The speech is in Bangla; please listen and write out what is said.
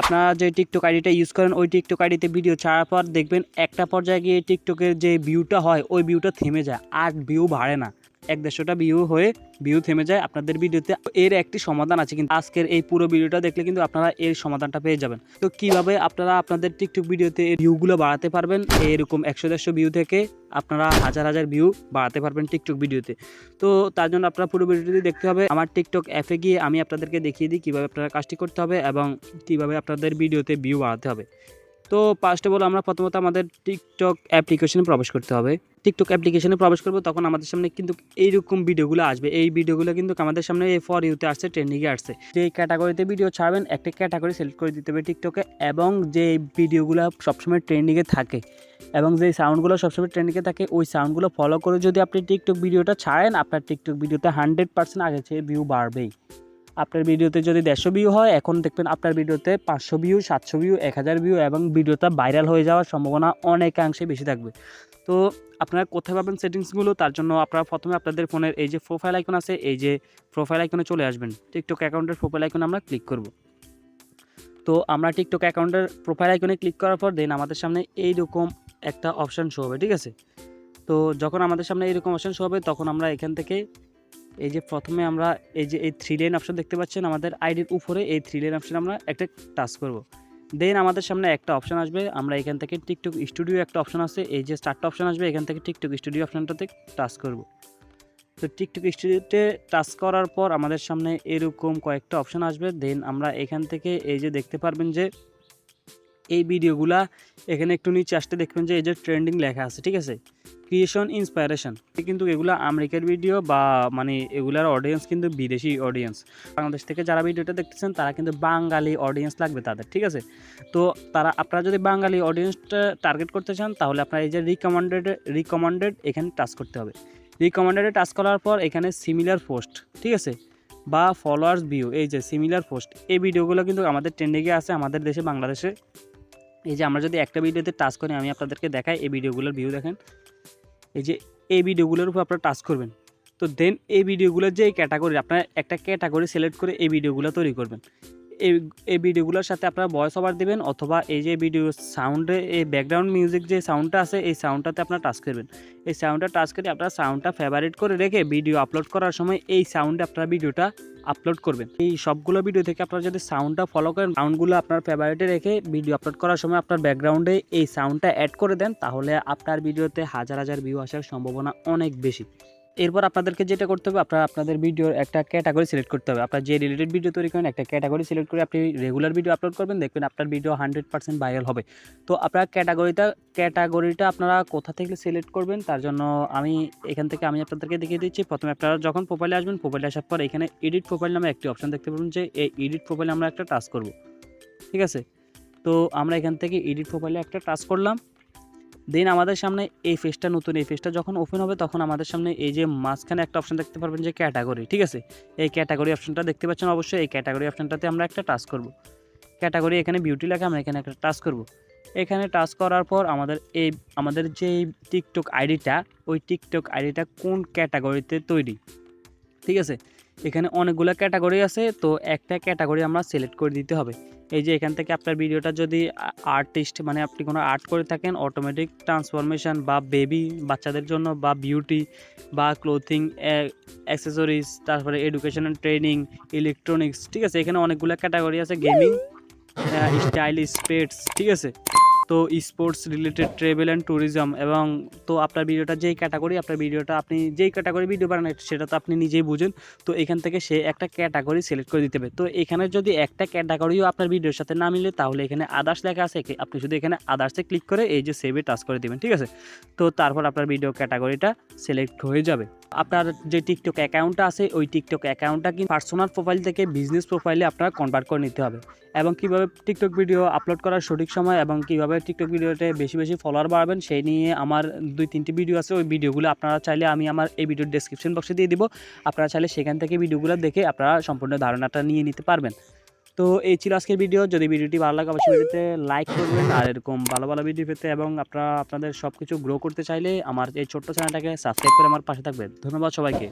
আপনারা যে টিকটক আইডিটা ইউজ করেন, ওই টিকটক আইডিতে ভিডিও ছাড়ার পর দেখবেন একটা পর্যায়ে গিয়ে টিকটকের যে ভিউটা হয়, ওই ভিউটা থেমে যায়, আর ভিউ বাড়ে না। এক দেড়শোটা ভিউ হয়ে ভিউ থেমে যায় আপনাদের ভিডিওতে। এর একটি সমাধান আছে কিন্তু আজকের এই পুরো ভিডিওটা দেখলে কিন্তু আপনারা এর সমাধানটা পেয়ে যাবেন। তো কীভাবে আপনারা আপনাদের টিকটক ভিডিওতে ভিউগুলো বাড়াতে পারবেন? এরকম একশো দেড়শো ভিউ থেকে আপনারা হাজার হাজার ভিউ বাড়াতে পারবেন টিকটক ভিডিওতে। তো তার জন্য আপনারা পুরো ভিডিওটি দেখতে হবে, আমার টিকটক অ্যাপে গিয়ে আমি আপনাদেরকে দেখিয়ে দিই কীভাবে আপনারা কাজটি করতে হবে এবং কীভাবে আপনাদের ভিডিওতে ভিউ বাড়াতে হবে। তো ফার্স্টে বলো আমরা প্রথমত আমাদের টিকটক অ্যাপ্লিকেশনে প্রবেশ করতে হবে। টিকটক অ্যাপ্লিকেশনে প্রবেশ করব তখন আমাদের সামনে কিন্তু এইরকম ভিডিওগুলো আসবে। এই ভিডিওগুলো কিন্তু আমাদের সামনে এই ফর ইউতে আসছে ট্রেন্ডিংয়ে আসছে। যে ক্যাটাগরিতে ভিডিও ছাড়বেন, একটা ক্যাটাগরি সিলেক্ট করে দিতে হবে টিকটকে এবং যে ভিডিওগুলো সবসময় ট্রেন্ডিংয়ে থাকে এবং যে সাউন্ডগুলো সবসময় ট্রেন্ডিংয়ে থাকে, ওই সাউন্ডগুলো ফলো করে যদি আপনি টিকটক ভিডিওটা ছাড়েন, আপনার টিকটক ভিডিওতে হান্ড্রেড পার্সেন্ট আগে চেয়ে ভিউ বাড়বেই। আপনার ভিডিওতে যদি দেড়শো ভিউ হয়, এখন দেখবেন আপনার ভিডিওতে পাঁচশো ভিউ সাতশো ভিউ এক হাজার ভিউ এবং ভিডিওটা ভাইরাল হয়ে যাওয়ার সম্ভাবনা অনেকাংশে বেশি থাকবে। তো আপনারা কোথায় পাবেন সেটিংসগুলো তার জন্য আপনারা প্রথমে আপনাদের ফোনের এই যে প্রোফাইল আইকন আছে, এই যে প্রোফাইল আইকনে চলে আসবেন। টিকটক অ্যাকাউন্টের প্রোফাইল আইকনে আমরা ক্লিক করব। তো আমরা টিকটক অ্যাকাউন্টের প্রোফাইল আইকনে ক্লিক করার পর দেন আমাদের সামনে এইরকম একটা অপশান শো হবে, ঠিক আছে? তো যখন আমাদের সামনে এইরকম অপশান শো হবে, তখন আমরা এখান থেকে এই যে প্রথমে আমরা এই যে এই থ্রি লেন অপশন দেখতে পাচ্ছেন, আমাদের আইডির উপরে এই থ্রি লেন অপশন আমরা একটা টাচ করব। দেন আমাদের সামনে একটা অপশন আসবে, আমরা এখান থেকে টিকটক স্টুডিও একটা অপশন আছে, এই যে চারটা অপশন আসবে, এখান থেকে টিকটক স্টুডিও অপশনটাতে টাচ করব। তো টিকটক স্টুডিওতে টাচ করার পর আমাদের সামনে এরকম কয়েকটা অপশন আসবে দেন আমরা এখান থেকে এই যে দেখতে পারবেন যে এই ভিডিওগুলা এখানে একটু নিচে আসতে দেখবেন যে এই যে ট্রেন্ডিং লেখা আছে, ঠিক আছে? ক্রিয়েশন ইন্সপায়ারেশন কিন্তু এগুলো আমেরিকার ভিডিও বা মানে এগুলার অডিয়েন্স কিন্তু বিদেশি অডিয়েন্স বাংলাদেশ থেকে যারা ভিডিওটা দেখতেছেন, তারা কিন্তু বাঙালি অডিয়েন্স লাগবে তাদের, ঠিক আছে? তো তারা, আপনারা যদি বাঙালি অডিয়েন্সটা টার্গেট করতে চান, তাহলে আপনারা এই যে রিকমেন্ডেড রিকমেন্ডেড এখানে টাচ করতে হবে। রিকমেন্ডেডে টাচ করার পর এখানে সিমিলার পোস্ট ঠিক আছে? বা ফলোয়ার্স ভিউ এই যে সিমিলার পোস্ট এই ভিডিওগুলো কিন্তু আমাদের ট্রেন্ডিংয়ে আছে, আমাদের দেশে, বাংলাদেশে। এই যে আমরা যদি একটা ভিডিওতে টাচ করি আমি আপনাদেরকে দেখাই এই ভিডিওগুলোর ভিউ দেখেন। এই যে এই ভিডিওগুলোর উপর আপনারা টাচ করবেন। তো দেন এই ভিডিওগুলোর যে ক্যাটাগরি আপনারা একটা ক্যাটাগরি সিলেক্ট করে এই ভিডিওগুলো তৈরি করবেন। এই এই ভিডিওগুলোর সাথে আপনারা ভয়েস ওভার দেবেন অথবা এই যে ভিডিও সাউন্ডে এই ব্যাকগ্রাউন্ড মিউজিক যে সাউন্ডটা আছে, এই সাউন্ডটাতে আপনারা টাচ করবেন। এই সাউন্ডটা টাচ করে আপনারা সাউন্ডটা ফেভারিট করে রেখে ভিডিও আপলোড করার সময় এই সাউন্ডে আপনারা ভিডিওটা আপলোড করবেন। এই সবগুলো ভিডিও থেকে আপনারা যদি সাউন্ডটা ফলো করেন সাউন্ডগুলো আপনার ফেভারিটে রেখে ভিডিও আপলোড করার সময় আপনার ব্যাকগ্রাউন্ডে এই সাউন্ডটা অ্যাড করে দেন, তাহলে আপনার ভিডিওতে হাজার হাজার ভিউ আসার সম্ভাবনা অনেক বেশি। এরপর আপনাদেরকে যেটা করতে হবে, আপনারা আপনাদের ভিডিওর একটা ক্যাটাগরি সিলেক্ট করতে হবে। আপনার যে রিলেটেড ভিডিও তৈরি করেন, একটা ক্যাটাগরি সিলেক্ট করে আপনি রেগুলার ভিডিও আপলোড করবেন, দেখবেন আপনার ভিডিও হান্ড্রেড পার্সেন্ট ভাইরাল হবে। তো আপনার ক্যাটাগরিটা ক্যাটাগরিটা আপনারা কোথা থেকে সিলেক্ট করবেন, তার জন্য আমি এখান থেকে আমি আপনাদেরকে দেখিয়ে দিচ্ছি। প্রথমে আপনারা যখন প্রোফাইলে আসবেন প্রোফাইলে আসার পর এখানে এডিট প্রোফাইল নামে একটি অপশন দেখতে পাবেন যে, এই এডিট প্রোফাইলে আমরা একটা টাচ করব। ঠিক আছে? তো আমরা এখান থেকে এডিট প্রোফাইলে একটা টাচ করলাম। দেন আমাদের সামনে এই ফেসটা নতুন এই ফেসটা যখন ওপেন হবে, তখন আমাদের সামনে এই যে মাঝখানে একটা অপশন দেখতে পারবেন যে ক্যাটাগরি ঠিক আছে? এই ক্যাটাগরি অপশনটা দেখতে পাচ্ছেন অবশ্যই। এই ক্যাটাগরি অপশনটাতে আমরা একটা টাচ করব। ক্যাটাগরি এখানে বিউটি লেখা, আমরা এখানে একটা টাচ করব। এখানে টাচ করার পর আমাদের এই, আমাদের যে টিকটক আইডিটা ওই টিকটক আইডিটা কোন ক্যাটাগরিতে তৈরি? ঠিক আছে? এখানে অনেকগুলো ক্যাটাগরি আছে, তো একটা ক্যাটাগরি আমরা সিলেক্ট করে দিতে হবে। এই যে এখান থেকে আপনার ভিডিওটা যদি আর্টিস্ট মানে আপনি কোনো আর্ট করে থাকেন অটোমেটিক ট্রান্সফরমেশন বা বেবি বাচ্চাদের জন্য বা বিউটি বা ক্লোথিং অ্যাক্সেসরিজ তারপরে এডুকেশন ট্রেনিং ইলেকট্রনিক্স ঠিক আছে? এখানে অনেকগুলো ক্যাটাগরি আছে গেমিং স্টাইলিশ স্পেটস ঠিক আছে? তো sports related travel and tourism এবং তো আপনার ভিডিওটা যেই ক্যাটাগরি আপনার ভিডিওটা আপনি যেই ক্যাটাগরি ভিডিও বানান, সেটা তো আপনি নিজেই বুঝুন। তো এখান থেকে সে একটা ক্যাটাগরি সিলেক্ট করে দিতে হবে। তো এখানে যদি একটা ক্যাটাগরিও আপনার ভিডিওর সাথে না মিলে, তাহলে এখানে আদার্স লেখা আছে। আপনি শুধু এখানে আদার্সে ক্লিক করে এই যে সেভে টাচ করে দেবেন, ঠিক আছে? তো তারপর আপনার ভিডিও ক্যাটাগরিটা সিলেক্ট হয়ে যাবে। আপনার যে টিকটক অ্যাকাউন্টটা আছে, ওই টিকটক অ্যাকাউন্টটা কিন্তু পার্সোনাল প্রোফাইল থেকে বিজনেস প্রোফাইলে আপনার কনভার্ট করে নিতে হবে। এবং কীভাবে টিকটক ভিডিও আপলোড করার সঠিক সময় এবং কীভাবে টিকটক ভিডিওতে বেশি বেশি ফলোয়ার বাড়বেন, সেই নিয়ে আমার দুই তিনটি ভিডিও আছে, ওই ভিডিওগুলো আপনারা চাইলে আমি আমার এই ভিডিওর ডেসক্রিপশন বক্সে দিয়ে দিব। আপনারা চাইলে সেখান থেকে ভিডিওগুলো দেখে আপনারা সম্পূর্ণ ধারণাটা নিয়ে নিতে পারবেন। তো এই ছিল আজকের ভিডিও যদি ভিডিওটি ভালো লাগে, অবশ্যই ভিডিওতে লাইক করবেন। আর এরকম ভালো ভালো ভিডিও পেতে এবং আপনারা আপনাদের সব কিছু গ্রো করতে চাইলে আমার এই ছোট্ট চ্যানেলটাকে সাবস্ক্রাইব করে আমার পাশে থাকবেন। ধন্যবাদ সবাইকে।